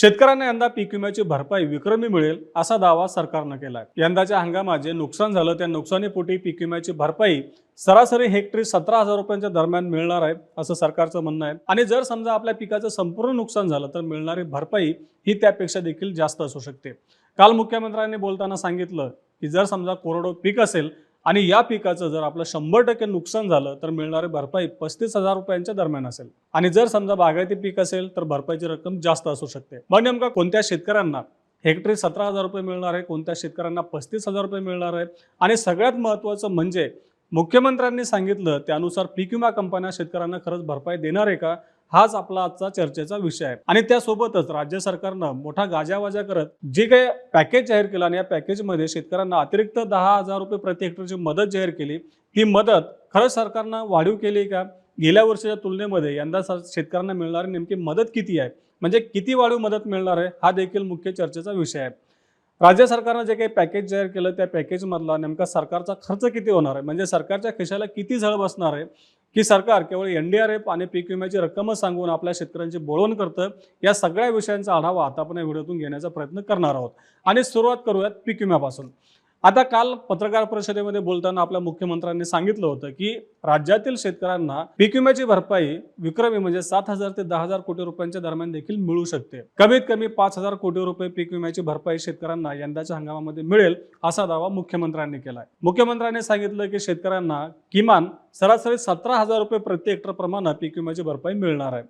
शेतकऱ्यांना यंदा पीक विम्याची भरपाई विक्रमी मिळेल असा दावा सरकारनं केलाय. यंदाच्या हंगामात जे नुकसान झालं त्या नुकसानीपोटी पीक विम्याची भरपाई सरासरी हेक्टरी सतरा हजार रुपयांच्या दरम्यान मिळणार आहे असं सरकारचं म्हणणं आहे. आणि जर समजा आपल्या पिकाचं संपूर्ण नुकसान झालं तर मिळणारी भरपाई ही त्यापेक्षा देखील जास्त असू शकते. काल मुख्यमंत्र्यांनी बोलताना सांगितलं की जर समजा कोरडो पीक असेल आणि या पिकाचं जर आपलं शंभर टक्के नुकसान झालं तर मिळणारी भरपाई पस्तीस हजार रुपयांच्या दरम्यान असेल. आणि जर समजा बागायती पीक असेल तर भरपाईची रक्कम जास्त असू शकते. मग नेमका कोणत्या शेतकऱ्यांना हेक्टरी सतरा हजार रुपये मिळणार आहे कोणत्या शेतकऱ्यांना पस्तीस हजार रुपये मिळणार आहे? आणि सगळ्यात महत्त्वाचं म्हणजे मुख्यमंत्र्यांनी सांगितलं त्यानुसार पीक विमा कंपन्या शेतकऱ्यांना खरंच भरपाई देणार आहे का? हाच आपला आजचा चर्चेचा विषय आहे. आणि त्यासोबतच राज्य सरकारनं मोठा गाजावाजा करत जे काही पॅकेज जाहीर केलं आणि या पॅकेजमध्ये शेतकऱ्यांना अतिरिक्त दहा हजार रुपये प्रति हेक्टरची मदत जाहीर केली. ती मदत खरंच सरकारनं वाढीव केली का? गेल्या वर्षाच्या तुलनेमध्ये यंदा सर- शेतकऱ्यांना मिळणारी नेमकी मदत किती आहे? म्हणजे किती वाढीव मदत मिळणार आहे? हा देखील मुख्य चर्चेचा विषय आहे. राज्य सरकारनं जे काही पॅकेज जाहीर केलं त्या पॅकेजमधला नेमका सरकारचा खर्च किती होणार आहे? म्हणजे सरकारच्या खिशाला किती झळ बसणार आहे? की सरकार केवळ एनडीआरएफ आणि पीक विम्याची रक्कमच सांगून आपल्या शेतकऱ्यांची बोळवण करतं या सगळ्या विषयांचा आढावा आता आपण या व्हिडिओतून घेण्याचा प्रयत्न करणार आहोत. आणि सुरुवात करूयात पीक विम्यापासून. आता काल पत्रकार परिषदेमध्ये बोलताना आपल्या मुख्यमंत्र्यांनी सांगितलं होतं की राज्यातील शेतकऱ्यांना पीक विम्याची भरपाई विक्रमी म्हणजे सात हजार ते दहा हजार कोटी रुपयांच्या दरम्यान देखील मिळू शकते. कमीत कमी पाच हजार कोटी रुपये पीक विम्याची भरपाई शेतकऱ्यांना यंदाच्या हंगामामध्ये मिळेल असा दावा मुख्यमंत्र्यांनी केलाय. मुख्यमंत्र्यांनी सांगितलं की शेतकऱ्यांना किमान सरासरी सतरा हजार रुपये प्रति हेक्टर प्रमाणे पीक विम्याची भरपाई मिळणार आहे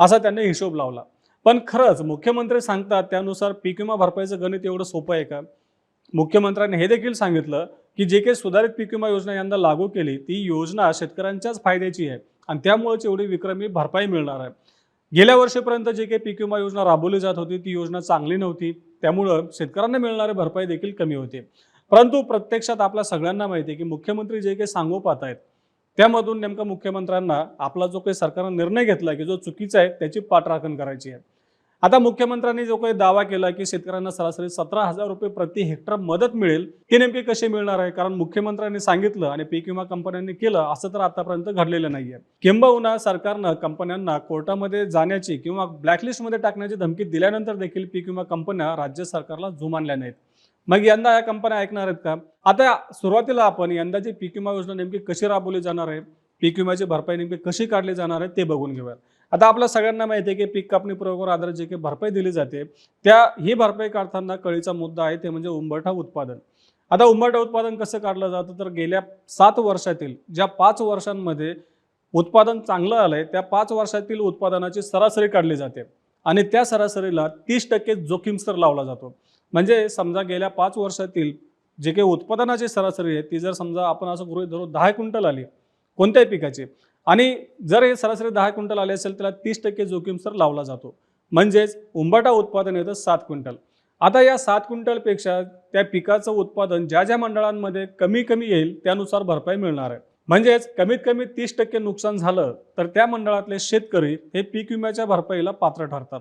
असा त्यांनी हिशोब लावला. पण खरंच मुख्यमंत्री सांगतात त्यानुसार पीक विमा भरपाईचं गणित एवढं सोपं आहे का? मुख्यमंत्र्यांनी हे देखील सांगितलं की जे काही सुधारित पीक विमा योजना यंदा लागू केली ती योजना शेतकऱ्यांच्याच फायद्याची आहे आणि त्यामुळेच एवढी विक्रमी भरपाई मिळणार आहे. गेल्या वर्षीपर्यंत जे काही पीक विमा योजना राबवली जात होती ती योजना चांगली नव्हती. त्यामुळं शेतकऱ्यांना मिळणारी भरपाई देखील कमी होते. परंतु प्रत्यक्षात आपल्या सगळ्यांना माहिती आहे की मुख्यमंत्री जे काही सांगोपात आहेत त्यामधून नेमका मुख्यमंत्र्यांना आपला जो काही सरकारनं निर्णय घेतला की जो चुकीचा आहे त्याची पाठराखण करायची आहे. आता मुख्यमंत्र्यांनी जो काही दावा केला की शेतकऱ्यांना सरासरी सतरा हजार रुपये प्रति हेक्टर मदत मिळेल ते नेमकी कशी मिळणार आहे? कारण मुख्यमंत्र्यांनी सांगितलं आणि पीक विमा कंपन्यांनी केलं असं तर आतापर्यंत घडलेलं नाहीये. किंबहुना सरकारनं कंपन्यांना कोर्टामध्ये जाण्याची किंवा ब्लॅकलिस्टमध्ये टाकण्याची धमकी दिल्यानंतर देखील पीक विमा कंपन्या राज्य सरकारला जुमानल्या नाहीत. मग यंदा या कंपन्या ऐकणार आहेत का? आता सुरुवातीला आपण यंदाची पीक विमा योजना नेमकी कशी राबवली जाणार आहे पीक विम्याची भरपाई नेमकी कशी काढली जाणार आहे ते बघून घेऊयात. आता आपल्या सगळ्यांना माहिती आहे की पीक कापणी प्रयोगावर आधारित जे काही भरपाई दिली जाते त्या ही भरपाई काढताना कळीचा मुद्दा आहे ते म्हणजे उंबरठा उत्पादन. आता उंबरठा उत्पादन कसं काढलं जातं? तर गेल्या सात वर्षातील ज्या पाच वर्षांमध्ये उत्पादन चांगलं आलंय त्या पाच वर्षातील उत्पादनाची सरासरी काढली जाते. आणि त्या सरासरीला तीस टक्के जोखीम स्तर लावला जातो. म्हणजे समजा गेल्या पाच वर्षातील जे काही उत्पादनाची सरासरी आहे ती जर समजा आपण असं गृहित धरू दहा क्विंटल आली कोणत्याही पिकाची आणि जर हे सरासरी दहा क्विंटल आले असेल त्याला तीस टक्के जोखीम सर लावला जातो. म्हणजेच उंबाटा उत्पादन येतं सात क्विंटल. आता या सात क्विंटलपेक्षा त्या पिकाचं उत्पादन ज्या ज्या मंडळांमध्ये कमी कमी येईल त्यानुसार भरपाई मिळणार आहे. म्हणजेच कमीत कमी तीस टक्के नुकसान झालं तर त्या मंडळातले शेतकरी हे पीक विम्याच्या भरपाईला पात्र ठरतात.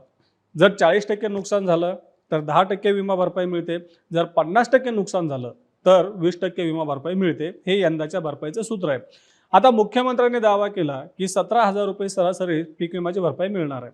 जर चाळीस टक्के नुकसान झालं तर दहा टक्के विमा भरपाई मिळते. जर पन्नास टक्के नुकसान झालं तर वीस टक्के विमा भरपाई मिळते. हे यंदाच्या भरपाईचं सूत्र आहे. आता मुख्यमंत्र्यांनी दावा केला की सतरा हजार रुपये सरासरी पीक विम्याची भरपाई मिळणार आहे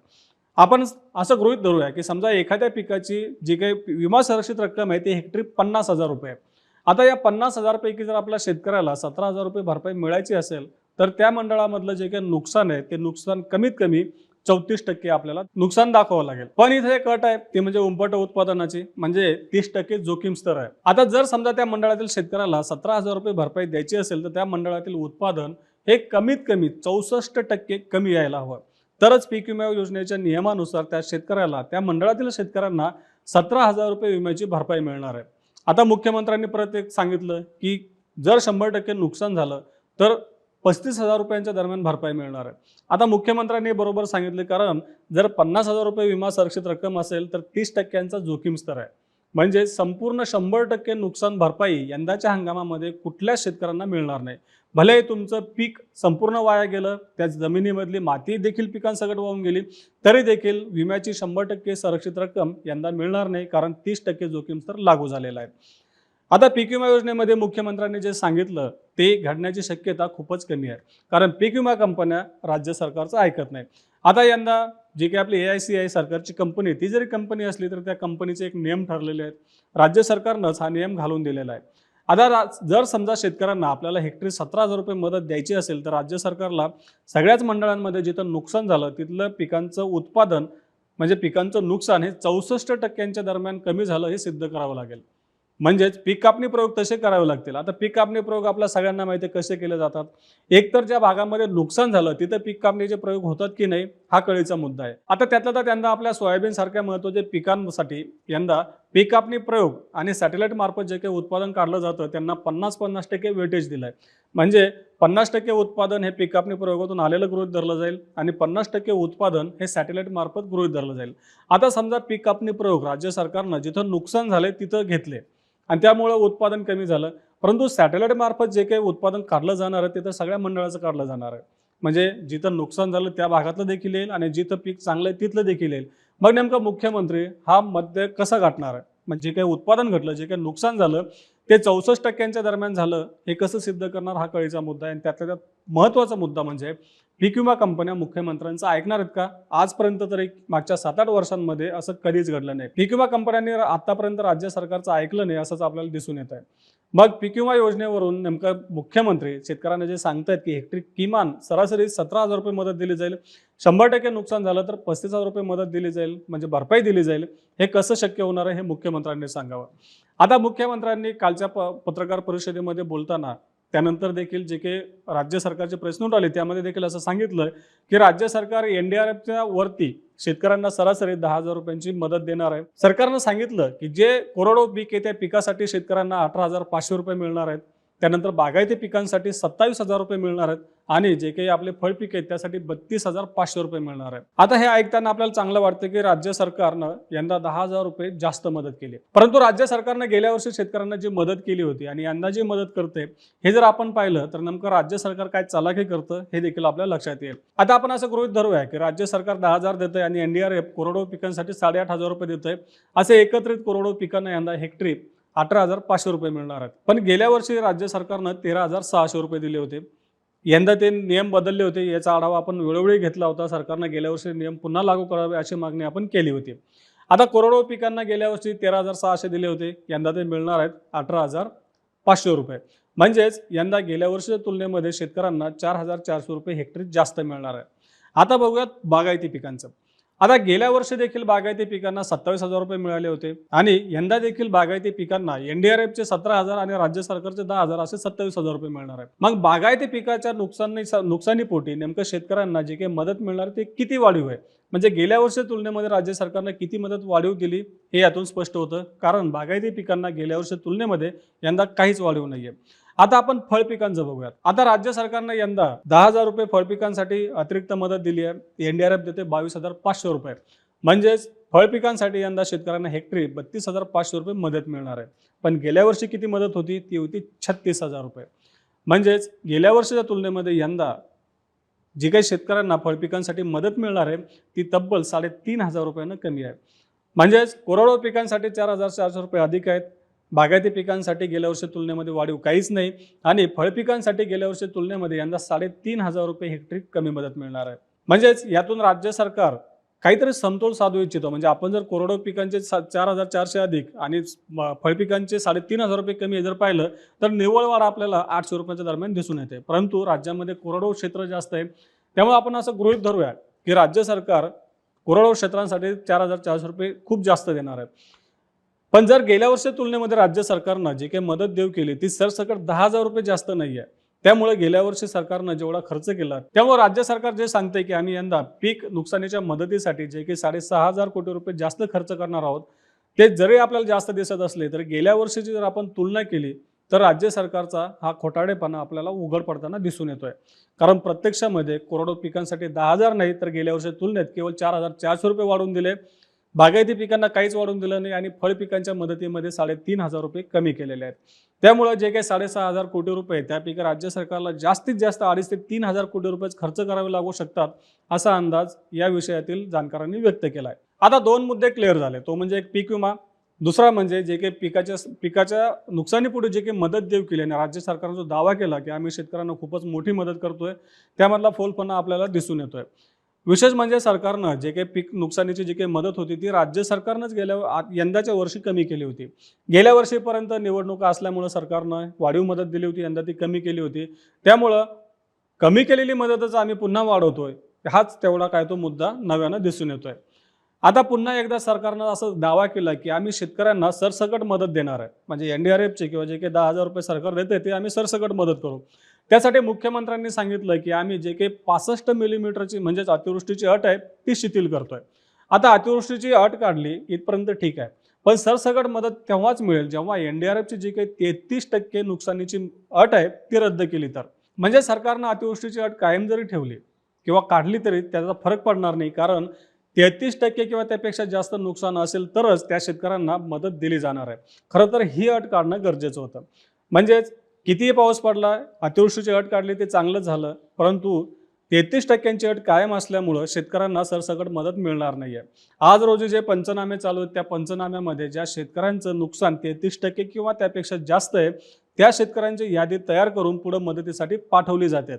आपण असं गृहित धरूया की समजा एखाद्या पिकाची जी काही विमा संरक्षित रक्कम आहे ती हेक्टरी पन्नास हजार रुपये आहे. आता या पन्नास हजारपैकी जर आपल्या शेतकऱ्याला सतरा हजार रुपये भरपाई मिळायची असेल तर त्या मंडळामधलं जे काही नुकसान आहे ते नुकसान कमीत कमी चौतीस टक्के आपल्याला नुकसान दाखवावं लागेल. पण इथे एक अट आहे ती म्हणजे उंबट उत्पादनाची म्हणजे तीस टक्के जोखीम स्तर आहे. आता जर समजा त्या मंडळातील शेतकऱ्याला सतरा हजार रुपये भरपाई द्यायची असेल तर त्या मंडळातील उत्पादन हे कमीत कमी चौसष्ट टक्के कमी यायला हवं. तरच पीक विमा योजनेच्या नियमानुसार त्या शेतकऱ्याला त्या मंडळातील शेतकऱ्यांना सतरा हजार रुपये विम्याची भरपाई मिळणार आहे. आता मुख्यमंत्र्यांनी परत एक सांगितलं की जर शंभर टक्के नुकसान झालं तर पस्तीस हजार रुपयांच्या दरम्यान भरपाई मिळणार आहे. आता मुख्यमंत्र्यांनी बरोबर सांगितले कारण जर पन्नास हजार रुपये विमा संरक्षित रक्कम असेल तर तीस टक्क्यांचा जोखीम स्तर आहे. म्हणजे संपूर्ण शंभर टक्के नुकसान भरपाई यंदाच्या हंगामामध्ये कुठल्याच शेतकऱ्यांना मिळणार नाही. भले तुमचं पीक संपूर्ण वाया गेलं त्या जमिनीमधली माती देखील पिकांसकट वाहून गेली तरी देखील विम्याची शंभर टक्के संरक्षित रक्कम यंदा मिळणार नाही कारण तीस टक्के जोखीम स्तर लागू झालेला आहे. आता पीक विमा योजनेमध्ये मुख्यमंत्र्यांनी जे सांगितलं ते घडण्याची शक्यता खूपच कमी आहे. कारण पीक विमा कंपन्या राज्य सरकारचं ऐकत नाही आता यंदा जी काही आपली ए आय सी आय सरकारची कंपनी आहे, ती जरी कंपनी असली तर त्या कंपनीचे एक नियम ठरलेले आहेत. राज्य सरकारनंच हा नियम घालून दिलेला आहे. आता जर समजा शेतकऱ्यांना आपल्याला हेक्टरी सतरा हजार रुपये मदत द्यायची असेल तर राज्य सरकारला सगळ्याच मंडळांमध्ये जिथं नुकसान झालं तिथलं पिकांचं उत्पादन म्हणजे पिकांचं नुकसान हे चौसष्ट टक्क्यांच्या दरम्यान कमी झालं हे सिद्ध करावं लागेल. म्हणजेच पीक कापणी प्रयोग तसे करावे लागतील. आता पीक कापणी प्रयोग आपल्या सगळ्यांना माहिती आहे कसे केले जातात. एकतर ज्या भागामध्ये नुकसान झालं तिथं पीक कापणीचे प्रयोग होतात की नाही हा कळीचा मुद्दा आहे. आता त्यातला तर त्यांना आपल्या सोयाबीन सारख्या महत्त्वाच्या पिकांसाठी यंदा पीक कापणी प्रयोग आणि सॅटेलाइट मार्फत जे काही उत्पादन काढलं जातं त्यांना पन्नास पन्नास टक्के वेटेज दिलाय. म्हणजे पन्नास टक्के उत्पादन हे पीक कापणी प्रयोगातून आलेलं गृहित धरलं जाईल आणि पन्नास टक्के उत्पादन हे सॅटेलाइट मार्फत गृहित धरलं जाईल. आता समजा पीक कापणी प्रयोग राज्य सरकारनं जिथं नुकसान झाले तिथं घेतले. आणि त्यामुळं उत्पादन कमी झालं. परंतु सॅटेलाईट मार्फत जे काही उत्पादन काढलं जाणार आहे तिथं सगळ्या मंडळाचं काढलं जाणार आहे. म्हणजे जिथं नुकसान झालं त्या भागातलं देखील येईल आणि जिथं पीक चांगलं आहे तिथलं देखील येईल. मग नेमका मुख्यमंत्री हा मध्य कसा गाठणार आहे? म्हणजे जे काही उत्पादन घडलं जे काही नुकसान झालं ते चौसष्ट टक्क्यांच्या दरम्यान झालं हे कसं सिद्ध करणार हा कळीचा मुद्दा आहे आणि त्यातल्या त्यात महत्त्वाचा मुद्दा म्हणजे पीक विमा कंपन्या मुख्यमंत्र्यांचं ऐकणार आहेत का? आजपर्यंत तरी मागच्या सात आठ वर्षांमध्ये असं कधीच घडलं नाही. पीक विमा कंपन्यांनी आतापर्यंत राज्य सरकारचं ऐकलं नाही असंच आपल्याला दिसून येत आहे मग पीक विमा योजनेवरून नेमकं मुख्यमंत्री शेतकऱ्यांना जे सांगतायत की हेक्टरी किमान सरासरी सतरा हजार रुपये मदत दिली जाईल शंभर टक्के नुकसान झालं तर पस्तीस हजार रुपये मदत दिली जाईल म्हणजे भरपाई दिली जाईल हे कसं शक्य होणार आहे हे मुख्यमंत्र्यांनी सांगावं. आता मुख्यमंत्र्यांनी कालच्या प पत्रकार परिषदेमध्ये बोलताना त्यानंतर देखील जे काही राज्य सरकारचे प्रश्न नोट आले त्यामध्ये देखील असं सांगितलं की राज्य सरकार एन डी आर एफच्या वरती शेतकऱ्यांना सरासरी दहा हजार रुपयांची मदत देणार आहे. सरकारनं सांगितलं की जे कोरडो पीक आहे त्या पिकासाठी शेतकऱ्यांना अठरा हजार पाचशे रुपये मिळणार आहेत. त्यानंतर बागायती पिकांसाठी सत्तावीस हजार रुपये मिळणार आहेत आणि जे काही आपले फळपीक आहेत त्यासाठी बत्तीस हजार पाचशे रुपये मिळणार आहेत. आता हे ऐकताना आपल्याला चांगलं वाटतं की राज्य सरकारनं यंदा दहा हजार रुपये जास्त मदत केली परंतु राज्य सरकारनं गेल्या वर्षी शेतकऱ्यांना जी मदत केली होती आणि यंदा जी मदत करते हे जर आपण पाहिलं तर नेमकं राज्य सरकार काय चालाखी करतं हे देखील आपल्या लक्षात येईल. आता आपण असं गृहित धरूया की राज्य सरकार दहा हजार देतंय आणि एनडीआरएफ कोरडो पिकांसाठी साडेआठ हजार रुपये देतंय. असे एकत्रित करोडो पिकांना यंदा हेक्टरी अठरा हजार पाचशे रुपये मिळणार आहेत. पण गेल्या वर्षी राज्य सरकारनं तेरा हजार सहाशे रुपये दिले होते. यंदा ते नियम बदलले होते. याचा आढावा आपण वेळोवेळी घेतला होता. सरकारनं गेल्या वर्षी नियम पुन्हा लागू करावे अशी मागणी आपण केली होती. आता करोडो पिकांना गेल्या वर्षी तेरा हजार सहाशे दिले होते. यंदा ते मिळणार आहेत अठरा हजार पाचशे रुपये. म्हणजेच यंदा गेल्या वर्षीच्या तुलनेमध्ये शेतकऱ्यांना चार हजार चारशे रुपये हेक्टरी जास्त मिळणार आहे. आता बघूयात बागायती पिकांचं. आता गेल्या वर्षी देखील बागायती पिकांना सत्तावीस हजार रुपये मिळाले होते. आणि यंदा देखील बागायती पिकांना एनडीआरएफचे सतरा हजार आणि राज्य सरकारचे दहा हजार असे सत्तावीस हजार रुपये मिळणार आहे मग बागायती पिकाच्या नुकसानी नुकसानीपोटी नेमकं शेतकऱ्यांना जे काही मदत मिळणार ते किती वाढीव आहे? म्हणजे गेल्या वर्षी तुलनेमध्ये राज्य सरकारने किती मदत वाढीव दिली हे यातून स्पष्ट होतं. कारण बागायती पिकांना गेल्या वर्षी तुलनेमध्ये यंदा काहीच वाढीव नाहीये. आता आपण फळ पिकांचं बघूयात. आता राज्य सरकारनं यंदा दहा हजार रुपये फळ पिकांसाठी अतिरिक्त मदत दिली आहे. एनडीआरएफ देते बावीस हजार पाचशे रुपये. म्हणजेच फळ पिकांसाठी यंदा शेतकऱ्यांना हेक्टरी बत्तीस हजार पाचशे रुपये मदत मिळणार आहे. पण गेल्या वर्षी किती मदत होती? ती होती छत्तीस हजार रुपये. म्हणजेच गेल्या वर्षीच्या तुलनेमध्ये यंदा जी काही शेतकऱ्यांना फळपिकांसाठी मदत मिळणार आहे ती तब्बल साडेतीन हजार रुपयानं कमी आहे. म्हणजेच कोरडो पिकांसाठी चार हजार चारशे रुपये अधिक आहेत. बागायती पिकांसाठी गेल्या वर्षी तुलनेमध्ये वाढीव काहीच नाही आणि फळपिकांसाठी गेल्या वर्षी तुलनेमध्ये यंदा साडेतीन हजार रुपये हेक्टरी कमी मदत मिळणार आहे. म्हणजेच यातून राज्य सरकार काहीतरी समतोल साधू इच्छितो. म्हणजे आपण जर कोरडो पिकांचे सा चार हजार चारशे अधिक आणि फळपिकांचे साडेतीन हजार रुपये कमी जर पाहिलं तर निव्वळ वाढ आपल्याला आठशे रुपयाच्या दरम्यान दिसून येते. परंतु राज्यामध्ये कोरडो क्षेत्र जास्त आहे त्यामुळे आपण असं गृहित धरूया की राज्य सरकार कोरडो क्षेत्रांसाठी चार हजार चारशे रुपये खूप जास्त देणार आहे. पण जर गेल्या वर्षी तुलनेमध्ये राज्य सरकारनं जी काही मदत देऊ केली ती सरसकट दहा हजार रुपये जास्त नाही आहे त्यामुळे गेल्या वर्षी सरकारनं जेवढा खर्च केला त्यामुळे राज्य सरकार जे सांगते की आम्ही यंदा पीक नुकसानीच्या मदतीसाठी जे काही साडेसहा हजार कोटी रुपये जास्त खर्च करणार आहोत ते जरी आपल्याला जास्त दिसत असले तर गेल्या वर्षीची जर आपण तुलना केली तर राज्य सरकारचा हा खोटाडेपणा आपल्याला उघड पडताना दिसून येतोय. कारण प्रत्यक्षामध्ये कोरडो पिकांसाठी दहा हजार नाही तर गेल्या वर्षी तुलनेत केवळ चार हजार चारशे रुपये वाढवून दिले. बागायती पिकांना काहीच वाढवून दिलं नाही आणि फळ पिकांच्या मदतीमध्ये साडेतीन हजार रुपये कमी केलेले आहेत. त्यामुळे जे काही साडेसहा हजार कोटी रुपये त्यापैकी राज्य सरकारला जास्तीत जास्त अडीच ते तीन हजार कोटी रुपये खर्च करावे लागू शकतात असा अंदाज या विषयातील जाणकारांनी व्यक्त केला आहे आता दोन मुद्दे क्लिअर झाले. तो म्हणजे एक पीक विमा दुसरा म्हणजे जे काही पिकाच्या पिकाच्या नुकसानीपुढे जे काही मदत देऊ केली आणि राज्य सरकारने जो दावा केला की आम्ही शेतकऱ्यांना खूपच मोठी मदत करतोय त्यामधला फोलपणा आपल्याला दिसून येतोय. विशेष म्हणजे सरकारनं जे काही पीक नुकसानीची जी काही मदत होती ती राज्य सरकारनंच गेल्या यंदाच्या वर्षी कमी केली होती. गेल्या वर्षीपर्यंत निवडणुका असल्यामुळं सरकारनं वाढीव मदत दिली होती यंदा ती कमी केली होती. त्यामुळं कमी केलेली मदतच आम्ही पुन्हा वाढवतोय हाच तेवढा काय तो मुद्दा नव्यानं दिसून येतोय. आता पुन्हा एकदा सरकारनं असं दावा केला की आम्ही शेतकऱ्यांना सरसकट मदत देणार आहे. म्हणजे एन डी आर एफचे किंवा जे काही दहा हजार रुपये सरकार देते ते आम्ही सरसकट मदत करू. त्यासाठी मुख्यमंत्र्यांनी सांगितलं की आम्ही जे काही पासष्ट मिलीमीटरची म्हणजेच अतिवृष्टीची अट आहे ती शिथिल करतोय. आता अतिवृष्टीची अट काढली इथपर्यंत ठीक आहे. पण सरसकट मदत तेव्हाच मिळेल जेव्हा एन डी आर जी काही तेहतीस टक्के नुकसानीची अट आहे ती रद्द केली तर. म्हणजे सरकारनं अतिवृष्टीची अट कायम जरी ठेवली किंवा काढली तरी त्याचा फरक पडणार नाही कारण तेहतीस टक्के किंवा त्यापेक्षा जास्त नुकसान असेल तरच त्या शेतकऱ्यांना मदत दिली जाणार आहे. खरं तर ही अट काढणं गरजेचं होतं. म्हणजेच कितीही पाऊस पडला अतिवृष्टीची अट काढली ते चांगलंच झालं परंतु तेहतीस टक्क्यांची अट कायम असल्यामुळं शेतकऱ्यांना सरसकट मदत मिळणार नाही आहे आज रोजी जे पंचनामे चालू आहेत त्या पंचनाम्यामध्ये ज्या शेतकऱ्यांचं नुकसान तेहतीस टक्के किंवा त्यापेक्षा जास्त आहे त्या शेतकऱ्यांची यादी तयार करून पुढे मदतीसाठी पाठवली जातात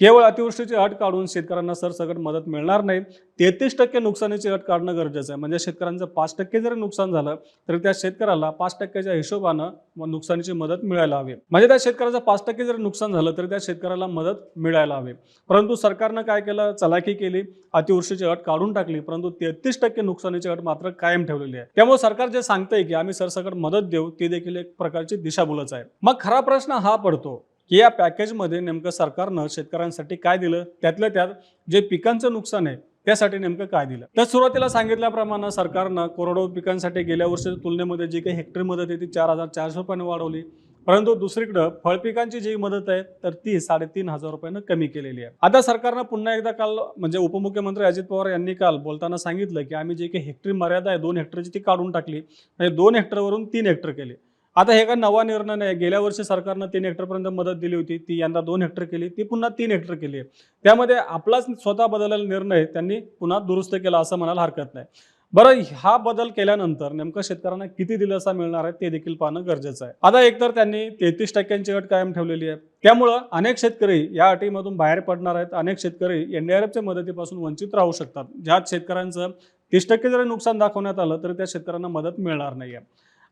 केवळ अतिवृष्टीची अट काढून शेतकऱ्यांना सरसकट मदत मिळणार नाही. तेहतीस टक्के नुकसानीची अट काढणं गरजेचं आहे. म्हणजे शेतकऱ्यांचं पाच टक्के जरी नुकसान झालं तरी त्या शेतकऱ्याला पाच टक्क्याच्या हिशोबानं नुकसानीची मदत मिळायला हवी. म्हणजे त्या शेतकऱ्याचं पाच टक्के जरी नुकसान झालं तरी त्या शेतकऱ्याला मदत मिळायला हवी. परंतु सरकारनं काय केलं? चलाखी केली अतिवृष्टीची अट काढून टाकली परंतु तेहतीस टक्के नुकसानीची अट मात्र कायम ठेवलेली आहे. त्यामुळे सरकार जे सांगतंय की आम्ही सरसकट मदत देऊ ती देखील एक प्रकारची दिशाभूलच आहे. मग खरा प्रश्न हा पडतो की या पॅकेजमध्ये नेमकं सरकारनं शेतकऱ्यांसाठी काय दिलं? त्यातल्या त्यात जे पिकांचं नुकसान आहे त्यासाठी नेमकं काय दिलं? तर सुरुवातीला सांगितल्याप्रमाणे सरकारनं कोरडवाहू पिकांसाठी गेल्या वर्षीच्या तुलनेमध्ये जी काही हेक्टरी मदत आहे ती चार हजार चारशे रुपयाने वाढवली. परंतु दुसरीकडं फळपिकांची जी मदत आहे तर ती साडेतीन हजार रुपयानं कमी केलेली आहे. आता सरकारनं पुन्हा एकदा काल म्हणजे उपमुख्यमंत्री अजित पवार यांनी काल बोलताना सांगितलं की आम्ही जी काही हेक्टरी मर्यादा आहे दोन हेक्टरची ती काढून टाकली. म्हणजे दोन हेक्टरवरून तीन हेक्टर केली. आता हे काय नवा निर्णय नाही. गेल्या वर्षी सरकारनं तीन हेक्टरपर्यंत मदत दिली होती. ती यंदा दोन हेक्टर केली. ती पुन्हा तीन हेक्टर केली आहे. त्यामध्ये आपलाच स्वतः बदललेला निर्णय त्यांनी पुन्हा दुरुस्त केला असं म्हणायला हरकत नाही. बरं हा बदल केल्यानंतर नेमकं शेतकऱ्यांना किती दिलासा मिळणार आहे ते देखील पाहणं गरजेचं आहे. आता एकतर त्यांनी तेहतीस टक्क्यांची अट कायम ठेवलेली आहे. त्यामुळं अनेक शेतकरी या अटीमधून बाहेर पडणार आहेत. अनेक शेतकरी एनडीआरएफच्या मदतीपासून वंचित राहू शकतात. ज्यात शेतकऱ्यांचं तीस टक्के जरी नुकसान दाखवण्यात आलं तर त्या शेतकऱ्यांना मदत मिळणार नाही आहे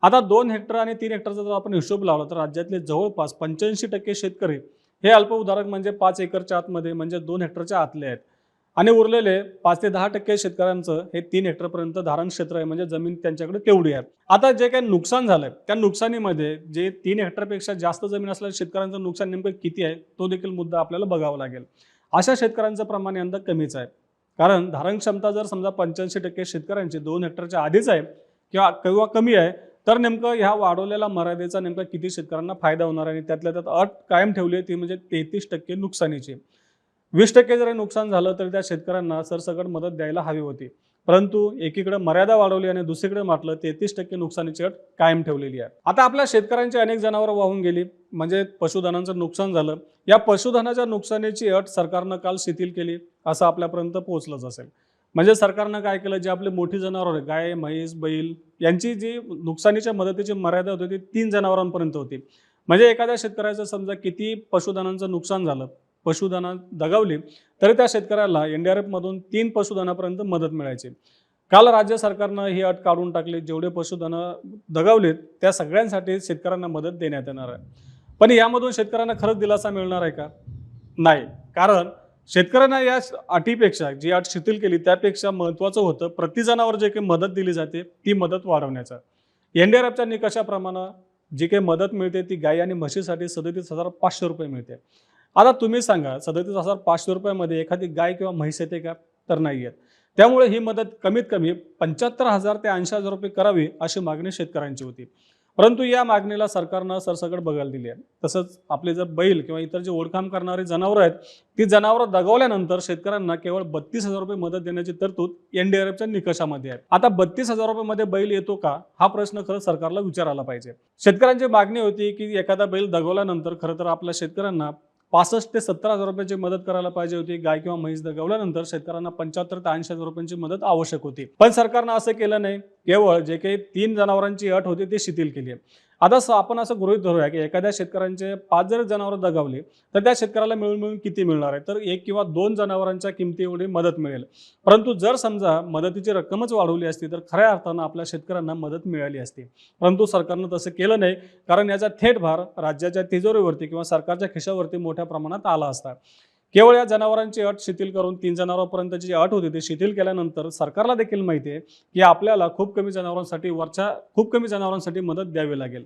आता दोन हेक्टर आणि तीन हेक्टरचा जर आपण हिशोब लावला तर राज्यातले जवळपास पंच्याऐंशी टक्के शेतकरी हे अल्पउधारक म्हणजे पाच एकरच्या आतमध्ये म्हणजे दोन हेक्टरच्या आतले आहेत. आणि उरलेले पाच ते दहा टक्के शेतकऱ्यांचं हे तीन हेक्टरपर्यंत धारण क्षेत्र आहे म्हणजे जमीन त्यांच्याकडे तेवढी आहे. आता जे काही नुकसान झालंय त्या नुकसानीमध्ये जे तीन हेक्टरपेक्षा जास्त जमीन असलेल्या शेतकऱ्यांचं नुकसान नेमकं किती आहे तो देखील मुद्दा आपल्याला बघावा लागेल. अशा शेतकऱ्यांचं प्रमाण यंदा कमीच आहे. कारण धारण क्षमता जर समजा पंच्याऐंशी टक्के शेतकऱ्यांची दोन हेक्टरच्या आधीच आहे किंवा किंवा कमी आहे तर नेमकं ह्या वाढवलेल्या मर्यादेचा नेमका किती शेतकऱ्यांना फायदा होणार आहे? आणि त्यातल्या त्यात अट कायम ठेवली ती म्हणजे तेहतीस टक्के नुकसानीची. वीस टक्के जरी नुकसान झालं तर त्या शेतकऱ्यांना सरसकट मदत द्यायला हवी होती. परंतु एकीकडे मर्यादा वाढवली आणि दुसरीकडे म्हटलं तेहतीस टक्के नुकसानीची अट कायम ठेवलेली आहे. आता आपल्या शेतकऱ्यांची अनेक जनावरं वाहून गेली म्हणजे पशुधनाचं नुकसान झालं. या पशुधनाच्या नुकसानीची अट सरकारनं काल शिथिल केली असं आपल्यापर्यंत पोहोचलंच असेल. म्हणजे सरकारनं काय केलं? जे आपले मोठी जनावर गाय म्हैस बैल यांची जी नुकसानीच्या मदतीची मर्यादा होती ती तीन जनावरांपर्यंत होती. म्हणजे एखाद्या शेतकऱ्याचं समजा किती पशुधनांचं नुकसान झालं पशुधना दगावली तरी त्या शेतकऱ्याला एन डी आर तीन पशुधनापर्यंत मदत मिळायची. काल राज्य सरकारनं ही अट काढून टाकली जेवढे पशुधन दगावलेत त्या सगळ्यांसाठी शेतकऱ्यांना मदत देण्यात येणार आहे. पण यामधून शेतकऱ्यांना खरंच दिलासा मिळणार आहे का? नाही. कारण शेतकऱ्यांना या अटीपेक्षा जी अट शिथिल केली त्यापेक्षा महत्त्वाचं होतं प्रति जनावर जे काही मदत दिली जाते ती मदत वाढवण्याचा. एन डी आर एफच्या निकषाप्रमाणे जी काही मदत मिळते ती गाय आणि म्हशीसाठी सदतीस हजार पाचशे रुपये मिळते. आता तुम्ही सांगा सदतीस हजार पाचशे रुपयामध्ये एखादी गाय किंवा म्हैस येते का? तर नाही येत. त्यामुळे ही मदत कमीत कमी पंच्याहत्तर हजार ते ऐंशी हजार रुपये करावी अशी मागणी शेतकऱ्यांची होती. परंतु या मागणीला सरकारनं सरसकट बघायला दिली आहे. तसंच आपले जर बैल किंवा इतर जे ओळखाम करणारी जनावरं आहेत ती जनावरं दगावल्यानंतर शेतकऱ्यांना केवळ बत्तीस हजार रुपये मदत देण्याची तरतूद एन डी आर एफच्या निकषामध्ये आहे. आता बत्तीस हजार रुपयेमध्ये बैल येतो का? हा प्रश्न खरं सरकारला विचारायला पाहिजे. शेतकऱ्यांची मागणी होती की एखादा बैल दगावल्यानंतर खरं तर आपल्या शेतकऱ्यांना पासष्ट ते सत्तर हजार रुपयाची मदत करायला पाहिजे होती. गाय किंवा म्हैस दगवल्यानंतर शेतकऱ्यांना पंच्याहत्तर ते ऐंशी हजार रुपयांची मदत आवश्यक होती. पण सरकारनं असं केलं नाही. केवळ जे काही तीन जनावरांची अट होती ती शिथिल केली आहे. आता आपण असं गृहीत धरूया की एखाद्या शेतकऱ्यांचे पाच जर जनावर दगावले तर त्या शेतकऱ्याला मिळून मिळून किती मिळणार आहे? तर एक किंवा दोन जनावरांच्या किमती एवढी मदत मिळेल. परंतु जर समजा मदतीची रक्कमच वाढवली असती तर खऱ्या अर्थानं आपल्या शेतकऱ्यांना मदत मिळाली असती. परंतु सरकारनं तसं केलं नाही कारण याचा थेट भार राज्याच्या तिजोरीवरती किंवा सरकारच्या खिशावरती मोठ्या प्रमाणात आला असता. केवळ या जनावरांची अट शिथिल करून तीन जनावरांपर्यंतची जी अट होती ती शिथिल केल्यानंतर सरकारला देखील माहिती आहे की आपल्याला खूप कमी जनावरांसाठी वरच्या खूप कमी जनावरांसाठी मदत द्यावी लागेल.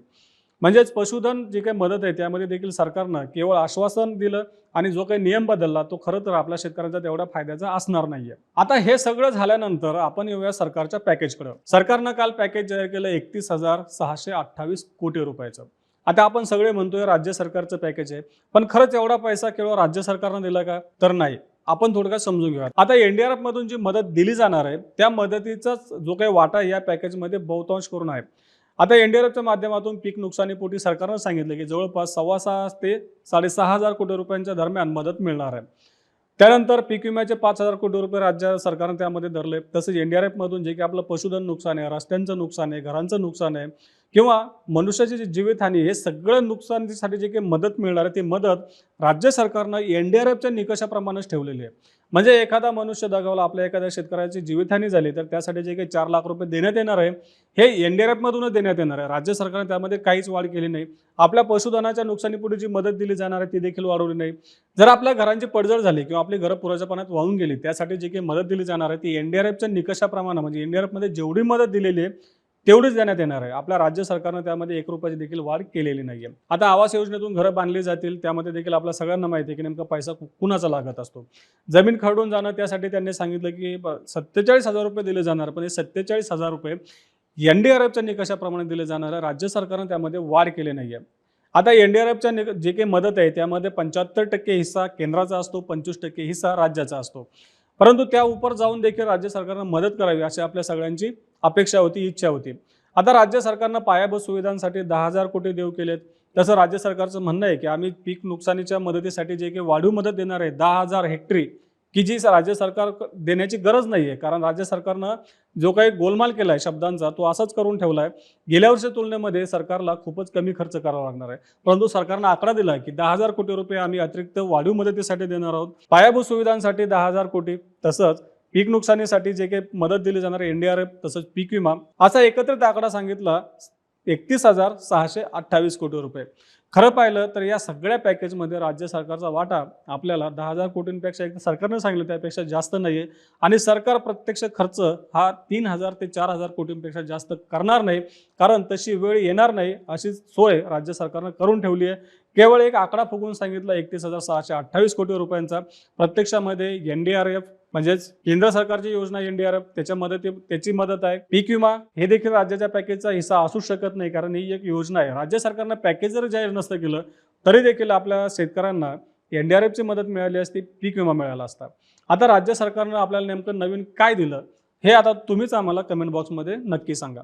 म्हणजेच पशुधन जी काही मदत आहे त्यामध्ये देखील सरकारनं केवळ आश्वासन दिलं आणि जो काही नियम बदलला तो खरं तर आपल्या शेतकऱ्यांचा तेवढा फायद्याचा असणार नाहीये. आता हे सगळं झाल्यानंतर आपण येऊया सरकारच्या पॅकेजकडे. सरकारनं काल पॅकेज जाहीर केलं एकतीस हजार सहाशे अठ्ठावीस कोटी रुपयाचं. आता आपण सगळे म्हणतोय राज्य सरकारचं पॅकेज आहे. पण खरंच एवढा पैसा केवळ राज्य सरकारनं दिला का? तर नाही. आपण थोडक्यात समजून घेऊया आता एनडीआरएफ मधून जी मदत दिली जाणार आहे त्या मदतीचाच जो काही वाटा या पॅकेजमध्ये बहुतांश करून आहे. आता एनडीआरएफच्या माध्यमातून पीक नुकसानीपोटी सरकारनं सांगितलं की जवळपास सव्वा सहा ते साडेसहा हजार कोटी रुपयांच्या दरम्यान मदत मिळणार आहे. त्यानंतर पीक विम्याचे पाच हजार कोटी रुपये राज्य सरकारनं त्यामध्ये धरले. तसेच एनडीआरएफ मधून जे की आपलं पशुधन नुकसान आहे रस्त्यांचं नुकसान आहे घरांचं नुकसान आहे किंवा मनुष्याची जी जीवितहानी हे सगळं नुकसानीसाठी जे काही मदत मिळणार आहे ती मदत राज्य सरकारनं एन डी आर एफच्या निकषाप्रमाणेच ठेवलेली आहे. म्हणजे एखादा मनुष्य दगावला आपल्या एखाद्या शेतकऱ्याची जीवितहानी झाली तर त्यासाठी जे काही चार लाख रुपये देण्यात येणार आहे हे एन डी आर एफमधूनच देण्यात येणार आहे. राज्य सरकारने त्यामध्ये काहीच वाढ केली नाही. आपल्या पशुधनाच्या नुकसानीपुढे जी मदत दिली जाणार आहे ती देखील वाढवली नाही. जर आपल्या घरांची पडझड झाली किंवा आपली घरं पुराच्या पाण्यात वाहून गेली त्यासाठी जी काही मदत दिली जाणार आहे ती एन डी आर एफच्या निकषाप्रमाणे म्हणजे एन डी आर एफमध्ये जेवढी मदत दिलेली आहे तेवढीच देण्यात येणार आहे. आपल्या राज्य सरकारनं त्यामध्ये एक रुपयाची देखील वाढ केलेली नाहीये. आता आवास योजनेतून घरं बांधली जातील त्यामध्ये देखील आपल्या सगळ्यांना माहिती आहे की नेमका पैसा कुणाचा लागत असतो? जमीन खरडून जाणं त्यासाठी त्यांनी सांगितलं की सत्तेचाळीस हजार रुपये दिले जाणार पण हे सत्तेचाळीस हजार रुपये एनडीआरएफच्या निकषाप्रमाणे दिले जाणार आहे राज्य सरकारनं त्यामध्ये वाढ केली नाहीये. आता एनडीआरएफच्या निक जे काही मदत आहे त्यामध्ये पंच्याहत्तर टक्के हिस्सा केंद्राचा असतो पंचवीस टक्के हिस्सा राज्याचा असतो. परंतु त्या उपर जाऊन देखील राज्य सरकारनं मदत करावी अशी आपल्या सगळ्यांची अपेक्षा होती इच्छा होती. आता राज्य सरकारनं पायाभूत सुविधांसाठी दहा हजार कोटी देऊ केलेत. तसं राज्य सरकारचं म्हणणं आहे की आम्ही पीक नुकसानीच्या मदतीसाठी जे काही वाढीव मदत देणार आहे दहा हजार हेक्टरी की जी राज्य सरकार देण्याची गरज नाही आहे. कारण राज्य सरकारनं जो काही गोलमाल केला आहे शब्दांचा तो असाच करून ठेवला आहे गेल्या वर्षी तुलनेमध्ये सरकारला खूपच कमी खर्च करावा लागणार आहे. परंतु सरकारनं आकडा दिला की दहा हजार कोटी रुपये आम्ही अतिरिक्त वाढीव मदतीसाठी देणार आहोत. पायाभूत सुविधांसाठी दहा हजार कोटी. तसंच पीक नुकसानीसाठी जे काही मदत दिली जाणार एनडीआरएफ तसंच पीक विमा असा एकत्रित आकडा सांगितला एकतीस हजार सहाशे अठ्ठावीस कोटी रुपये. खरं पाहिलं तर या सगळ्या पॅकेजमध्ये राज्य सरकारचा वाटा आपल्याला दहा हजार कोटींपेक्षा एक सरकारने सांगितलं त्यापेक्षा जास्त नाही आहे आणि सरकार प्रत्यक्ष खर्च हा तीन हजार ते चार हजार कोटींपेक्षा जास्त करणार नाही. कारण तशी वेळ येणार नाही अशी सोय राज्य सरकारनं करून ठेवली आहे. केवळ एक आकडा फुगून सांगितला एकतीस हजार सहाशे अठ्ठावीस कोटी रुपयांचा. प्रत्यक्षामध्ये एन डी आर एफ म्हणजेच केंद्र सरकारची योजना एनडीआरएफ त्याच्या मदती त्याची मदत आहे. पीक विमा हे देखील राज्याच्या पॅकेजचा हिस्सा असू शकत नाही कारण ही एक योजना आहे. राज्य सरकारनं पॅकेज जर जाहीर नसतं केलं तरी देखील आपल्या शेतकऱ्यांना एनडीआरएफची मदत मिळाली असती पीक विमा मिळाला असता. आता राज्य सरकारनं आपल्याला नेमकं नवीन काय दिलं हे आता तुम्हीच आम्हाला कमेंट बॉक्समध्ये नक्की सांगा.